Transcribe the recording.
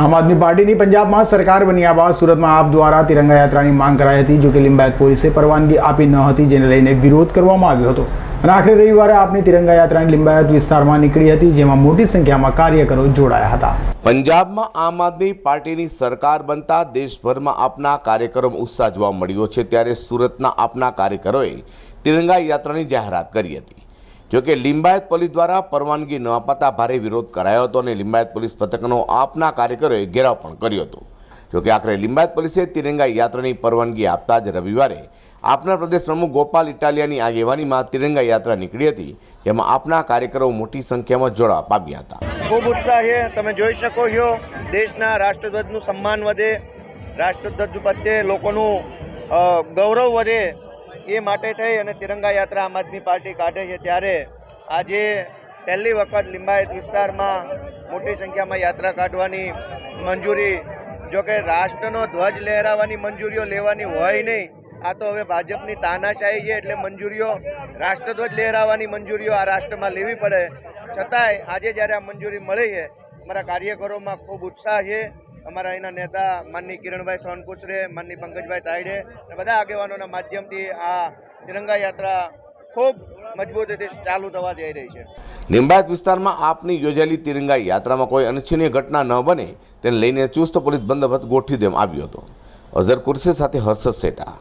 આમ આદમી પાર્ટીની પંજાબમાં સરકાર બન્યા બાદ સુરતમાં આપ દ્વારા તિરંગા યાત્રાની માંગ કરાઈ હતી, જો કે લિંબાયત પોલીસે પરવાનગી આપી ન હતી, જેને લઈને વિરોધ કરવામાં આવ્યો હતો. અને આખરે રવિવારે આપની તિરંગા યાત્રાની લિંબાયત વિસ્તારમાં નીકળી હતી, જેમાં મોટી સંખ્યામાં કાર્યકરો જોડાયા હતા. પંજાબમાં આમ આદમી પાર્ટીની સરકાર બનતા દેશભરમાં આપના કાર્યક્રમ ઉત્સાહ જોવા મળ્યો છે, ત્યારે સુરતના આપના કાર્યકરોએ તિરંગા યાત્રાની જાહેરાત કરી હતી. જોકે લિંબાયત પોલીસ દ્વારા પરવાનગી ન અપાતા ભારે વિરોધ કરાયો હતો અને લિંબાયત પોલીસ પથકનો આપના કાર્યકરોએ ઘેરાવ પણ કર્યો હતો. જોકે આખરે લિંબાયત પોલીસે તિરંગા યાત્રાની પરવાનગી આપતા જ રવિવારે આપના પ્રદેશ પ્રમુખ ગોપાલ ઇટાલિયાની આગેવાનીમાં તિરંગા યાત્રા નીકળી હતી, જેમાં આપના કાર્યકરો મોટી સંખ્યામાં જોડાવા પામ્યા હતા. ખૂબ ઉત્સાહ છે. તમે જોઈ શકો છો, દેશના રાષ્ટ્રધ્વજનું સન્માન વધે, રાષ્ટ્રધ્વજ પ્રત્યે લોકોનું ગૌરવ વધે એ માટે થઈ અને તિરંગા યાત્રા આમ આદમી પાર્ટી કાઢે છે ત્યારે આજે પહેલી વખત લિંબાયત વિસ્તારમાં મોટી સંખ્યામાં યાત્રા કાઢવાની મંજૂરી. જોકે રાષ્ટ્રનો ધ્વજ લહેરાવવાની મંજૂરીઓ લેવાની હોય નહીં, આ તો હવે ભાજપની તાનાશાહી છે એટલે મંજૂરીઓ, રાષ્ટ્રધ્વજ લહેરાવવાની મંજૂરીઓ આ રાષ્ટ્રમાં લેવી પડે. છતાંય આજે જ્યારે આ મંજૂરી મળી છે અમારા કાર્યકરોમાં ખૂબ ઉત્સાહ છે. અમારા અહીંના નેતા માનની કિરણભાઈ સોનકુસરે માનની પંકજભાઈ તાયડે અને બધા આગેવાનોના માધ્યમથી આ તિરંગા યાત્રા ખૂબ મજબૂત રીતે ચાલુ થવા જઈ રહી છે. લિંબાયત વિસ્તારમાં આપની યોજાયેલી તિરંગા યાત્રામાં કોઈ અનિચ્છનીય ઘટના ન બને તેને લઈને ચુસ્ત પોલીસ બંદોબસ્ત ગોઠવી દેવામાં આવ્યો હતો. અઝર કુરશી સાથે હર્ષદ સેટા.